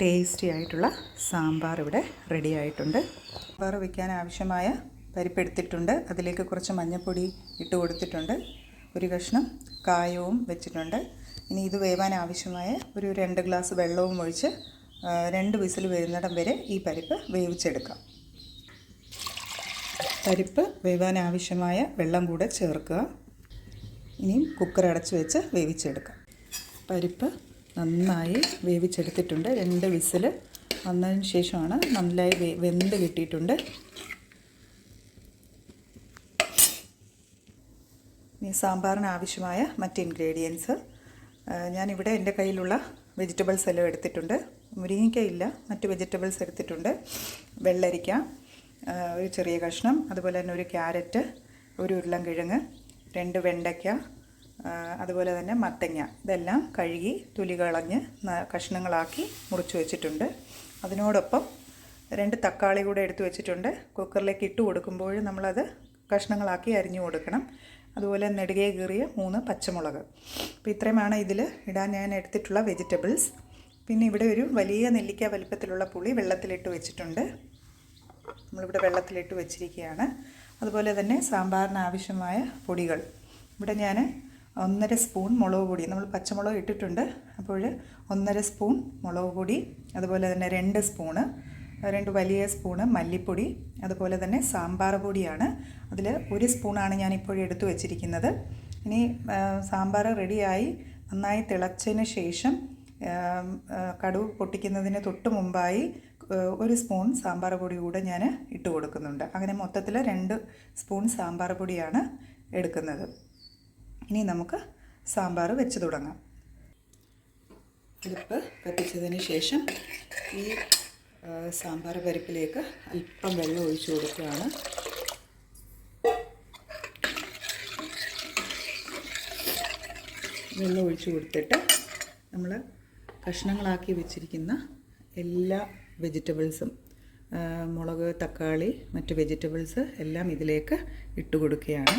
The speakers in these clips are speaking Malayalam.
ടേസ്റ്റി ആയിട്ടുള്ള സാമ്പാർ ഇവിടെ റെഡി ആയിട്ടുണ്ട്. സാമ്പാർ വയ്ക്കാൻ ആവശ്യമായ പരിപ്പെടുത്തിട്ടുണ്ട് അതിലേക്ക് കുറച്ച് മഞ്ഞൾപ്പൊടി ഇട്ട് കൊടുത്തിട്ടുണ്ട്. ഒരു കഷ്ണം കായവും വെച്ചിട്ടുണ്ട്. ഇനി ഇത് വേവാൻ ആവശ്യമായ ഒരു രണ്ട് ഗ്ലാസ് വെള്ളവും ഒഴിച്ച് രണ്ട് വിസിൽ വരുന്നിടം വരെ ഈ പരിപ്പ് വേവിച്ചെടുക്കാം. പരിപ്പ് വേവാൻ ആവശ്യമായ വെള്ളം കൂടെ ചേർക്കുക. ഇനിയും കുക്കർ അടച്ചു വെച്ച് വേവിച്ചെടുക്കാം. പരിപ്പ് നന്നായി വേവിച്ചെടുത്തിട്ടുണ്ട്. രണ്ട് വിസിൽ വന്നതിന് ശേഷമാണ് നന്നായി വെന്ത് കിട്ടിയിട്ടുണ്ട്. ഇനി സാമ്പാറിന് ആവശ്യമായ മറ്റ് ഇൻഗ്രീഡിയൻസ് ഞാനിവിടെ എന്റെ കയ്യിലുള്ള വെജിറ്റബിൾസ് എല്ലാം എടുത്തിട്ടുണ്ട്. മുരിങ്ങയ്ക്കയില്ല മറ്റ് വെജിറ്റബിൾസ് എടുത്തിട്ടുണ്ട്. വെള്ളരിക്ക ഒരു ചെറിയ കഷ്ണം അതുപോലെ തന്നെ ഒരു ക്യാരറ്റ് ഒരു ഉരുളൻകിഴങ്ങ് രണ്ട് വെണ്ടയ്ക്ക അതുപോലെ തന്നെ മത്തങ്ങ. ഇതെല്ലാം കഴുകി തുലി കളഞ്ഞ് കഷ്ണങ്ങളാക്കി മുറിച്ച് വെച്ചിട്ടുണ്ട്. അതിനോടൊപ്പം രണ്ട് തക്കാളി കൂടെ എടുത്തു വെച്ചിട്ടുണ്ട്. കുക്കറിലേക്ക് ഇട്ട് കൊടുക്കുമ്പോൾ നമ്മളത് കഷ്ണങ്ങളാക്കി അരിഞ്ഞു കൊടുക്കണം. അതുപോലെ നെടുകെ കീറിയ മൂന്ന് പച്ചമുളക്. അപ്പോൾ ഇത്രയുമാണ് ഇതിൽ ഇടാൻ ഞാൻ എടുത്തിട്ടുള്ള വെജിറ്റബിൾസ്. പിന്നെ ഇവിടെ ഒരു വലിയ നെല്ലിക്ക വലിപ്പത്തിലുള്ള പുളി വെള്ളത്തിലിട്ട് വെച്ചിട്ടുണ്ട്. നമ്മളിവിടെ വെള്ളത്തിലിട്ട് വെച്ചിരിക്കുകയാണ്. അതുപോലെ തന്നെ സാമ്പാറിന് ആവശ്യമായ പൊടികൾ. ഇവിടെ ഞാൻ ഒന്നര സ്പൂൺ മുളക് പൊടി. നമ്മൾ പച്ചമുളക് ഇട്ടിട്ടുണ്ട്. അപ്പോൾ ഒന്നര സ്പൂൺ മുളക് പൊടി അതുപോലെ തന്നെ രണ്ട് സ്പൂണ് രണ്ട് വലിയ സ്പൂണ് മല്ലിപ്പൊടി അതുപോലെ തന്നെ സാമ്പാർ പൊടിയാണ്. അതിൽ ഒരു സ്പൂണാണ് ഞാൻ ഇപ്പോൾ എടുത്തു വെച്ചിരിക്കുന്നത്. ഇനി സാമ്പാർ റെഡിയായി. നന്നായി തിളച്ചതിന് ശേഷം കടുവ് പൊട്ടിക്കുന്നതിന് തൊട്ട് മുമ്പായി ഒരു സ്പൂൺ സാമ്പാർ പൊടി കൂടെ ഞാൻ ഇട്ട് കൊടുക്കുന്നുണ്ട്. അങ്ങനെ മൊത്തത്തിൽ രണ്ട് സ്പൂൺ സാമ്പാർ പൊടിയാണ് എടുക്കുന്നത്. ഇനി നമുക്ക് സാമ്പാർ വെച്ച് തുടങ്ങാം. അടുപ്പ് കത്തിച്ചതിന് ശേഷം ഈ സാമ്പാർ പരിപ്പിലേക്ക് അല്പം വെള്ളം ഒഴിച്ചു കൊടുക്കുകയാണ്. വെള്ളം ഒഴിച്ചു കൊടുത്തിട്ട് നമ്മൾ കഷ്ണങ്ങളാക്കി വെച്ചിരിക്കുന്ന എല്ലാ വെജിറ്റബിൾസും മുളക് തക്കാളി മറ്റ് വെജിറ്റബിൾസ് എല്ലാം ഇതിലേക്ക് ഇട്ട് കൊടുക്കുകയാണ്.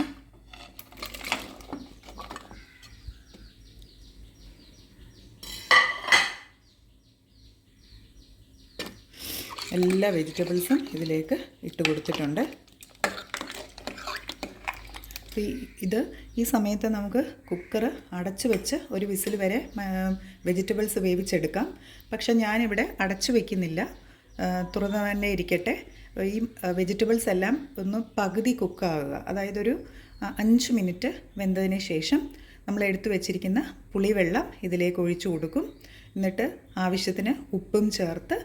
എല്ലാ വെജിറ്റബിൾസും ഇതിലേക്ക് ഇട്ട് കൊടുത്തിട്ടുണ്ട്. ഇത് ഈ സമയത്ത് നമുക്ക് കുക്കർ അടച്ചു വെച്ച് ഒരു വിസിൽ വരെ വെജിറ്റബിൾസ് വേവിച്ചെടുക്കാം. പക്ഷെ ഞാനിവിടെ അടച്ചു വയ്ക്കുന്നില്ല തുറന്ന് തന്നെ ഇരിക്കട്ടെ. ഈ വെജിറ്റബിൾസ് എല്ലാം ഒന്ന് പകുതി കുക്കാവുക. അതായത് ഒരു അഞ്ച് മിനിറ്റ് വെന്തതിന് ശേഷം നമ്മൾ എടുത്തു വെച്ചിരിക്കുന്ന പുളിവെള്ളം ഇതിലേക്ക് ഒഴിച്ചു കൊടുക്കും. എന്നിട്ട് ആവശ്യത്തിന് ഉപ്പും ചേർത്ത്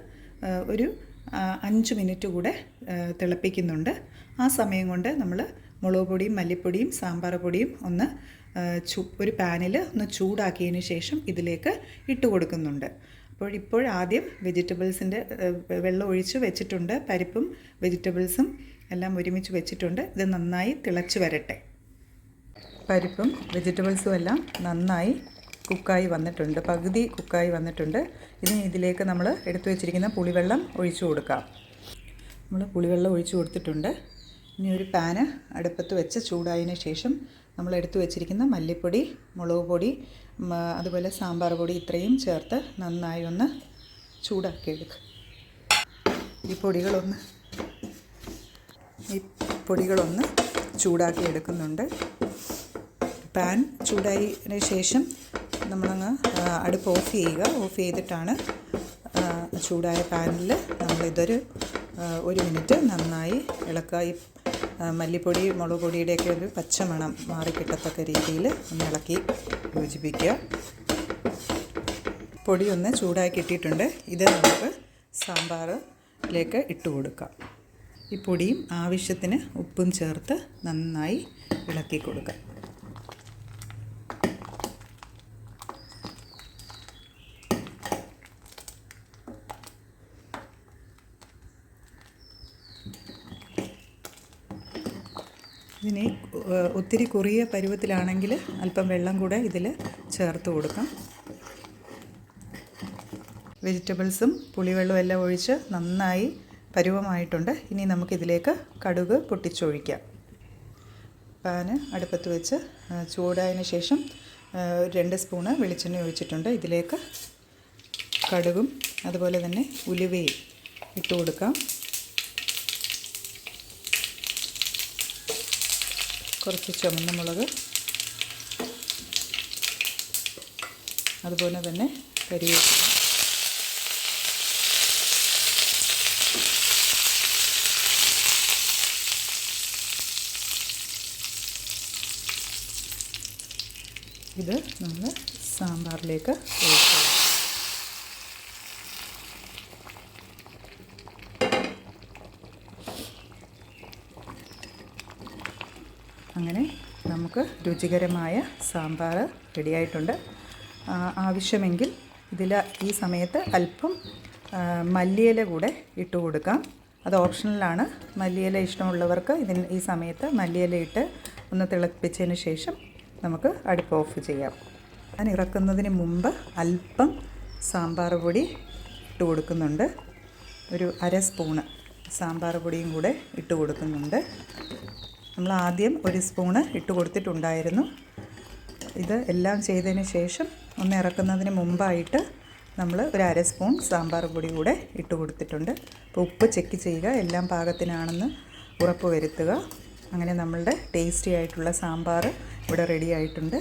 ഒരു അഞ്ച് മിനിറ്റ് കൂടെ തിളപ്പിക്കുന്നുണ്ട്. ആ സമയം കൊണ്ട് നമ്മൾ മുളക് പൊടിയും മല്ലിപ്പൊടിയും സാമ്പാർ പൊടിയും ഒന്ന് ചൂ ഒരു പാനിൽ ഒന്ന് ചൂടാക്കിയതിന് ശേഷം ഇതിലേക്ക് ഇട്ട് കൊടുക്കുന്നുണ്ട്. അപ്പോൾ ഇപ്പോൾ ആദ്യം വെജിറ്റബിൾസിന്റെ വെള്ളം ഒഴിച്ച് വെച്ചിട്ടുണ്ട്. പരിപ്പും വെജിറ്റബിൾസും എല്ലാം ഒരുമിച്ച് വെച്ചിട്ടുണ്ട്. ഇത് നന്നായി തിളച്ച് വരട്ടെ. പരിപ്പും വെജിറ്റബിൾസും എല്ലാം നന്നായി കുക്കായി വന്നിട്ടുണ്ട് പകുതി കുക്കായി വന്നിട്ടുണ്ട്. ഇനി ഇതിലേക്ക് നമ്മൾ എടുത്തു വെച്ചിരിക്കുന്ന പുളിവെള്ളം ഒഴിച്ചു കൊടുക്കാം. നമ്മൾ പുളിവെള്ളം ഒഴിച്ചു കൊടുത്തിട്ടുണ്ട്. ഇനി ഒരു പാന് അടുപ്പത്ത് വെച്ച് ചൂടായതിന് ശേഷം നമ്മൾ എടുത്തു വെച്ചിരിക്കുന്ന മല്ലിപ്പൊടി മുളക് പൊടി അതുപോലെ സാമ്പാർ പൊടി ഇത്രയും ചേർത്ത് നന്നായി ഒന്ന് ചൂടാക്കി എടുക്കുക ഈ പൊടികളൊന്ന് ഈ പൊടികളൊന്ന് ചൂടാക്കി എടുക്കുന്നുണ്ട് പാൻ ചൂടായതിന് ശേഷം നമ്മളങ്ങ് അടുപ്പ് ഓഫ് ചെയ്യുക. ഓഫ് ചെയ്തിട്ടാണ് ചൂടായ പാനിൽ നമ്മളിതൊരു ഒരു മിനിറ്റ് നന്നായി ഇളക്കുക. ഈ മല്ലിപ്പൊടി മുളക് പൊടിയുടെയൊക്കെ ഒരു പച്ചമണം മാറിക്കിട്ടത്തക്ക രീതിയിൽ ഒന്ന് ഇളക്കി യോജിപ്പിക്കുക. പൊടി ഒന്ന് ചൂടാക്കി ഇട്ടിട്ടുണ്ട് ഇത് നമുക്ക് സാമ്പാറിലേക്ക് ഇട്ട് കൊടുക്കാം. ഈ പൊടിയും ആവശ്യത്തിന് ഉപ്പും ചേർത്ത് നന്നായി ഇളക്കി കൊടുക്കാം. ഇതിന് ഒത്തിരി കുറിയ പരുവത്തിലാണെങ്കിൽ അല്പം വെള്ളം കൂടെ ഇതിൽ ചേർത്ത് കൊടുക്കാം. വെജിറ്റബിൾസും പുളിവെള്ളവും എല്ലാം ഒഴിച്ച് നന്നായി പരുവമായിട്ടുണ്ട്. ഇനി നമുക്കിതിലേക്ക് കടുക് പൊട്ടിച്ചൊഴിക്കാം. പാന് അടുപ്പത്ത് വെച്ച് ചൂടായതിന് ശേഷം രണ്ട് സ്പൂണ് വെളിച്ചെണ്ണ ഒഴിച്ചിട്ടുണ്ട്. ഇതിലേക്ക് കടുകും അതുപോലെ തന്നെ ഉലുവയും ഇട്ട് കൊടുക്കാം. കുറച്ച് ചുമന്ന മുളക് അതുപോലെ തന്നെ കരിവേപ്പില ഇത് നമ്മൾ സാമ്പാറിലേക്ക് ഒഴിക്കുക അങ്ങനെ നമുക്ക് രുചികരമായ സാമ്പാർ റെഡിയായിട്ടുണ്ട്. ആവശ്യമെങ്കിൽ ഇതിൽ ഈ സമയത്ത് അല്പം മല്ലിയില കൂടെ ഇട്ട് കൊടുക്കാം. അത് ഓപ്ഷണലാണ് മല്ലിയില ഇഷ്ടമുള്ളവർക്ക് ഇതിന് ഈ സമയത്ത് മല്ലിയില ഇട്ട് ഒന്ന് തിളപ്പിച്ചതിന് ശേഷം നമുക്ക് അടുപ്പ് ഓഫ് ചെയ്യാം. ഞാൻ ഇറക്കുന്നതിന് മുമ്പ് അല്പം സാമ്പാർ പൊടി ഇട്ട് കൊടുക്കുന്നുണ്ട്. ഒരു അര സ്പൂണ് സാമ്പാർ പൊടിയും കൂടെ ഇട്ട് കൊടുക്കുന്നുണ്ട്. നമ്മൾ ആദ്യം ഒരു സ്പൂണ് ഇട്ട് കൊടുത്തിട്ടുണ്ടായിരുന്നു. ഇത് എല്ലാം ചെയ്തതിന് ശേഷം ഒന്ന് ഇറക്കുന്നതിന് മുമ്പായിട്ട് നമ്മൾ ഒരു അര സ്പൂൺ സാമ്പാർ പൊടി കൂടെ ഇട്ട് കൊടുത്തിട്ടുണ്ട്. അപ്പോൾ ഉപ്പ് ചെക്ക് ചെയ്യുക എല്ലാം പാകത്തിനാണെന്ന് ഉറപ്പ് വരുത്തുക. അങ്ങനെ നമ്മളുടെ ടേസ്റ്റി ആയിട്ടുള്ള സാമ്പാർ ഇവിടെ റെഡി ആയിട്ടുണ്ട്.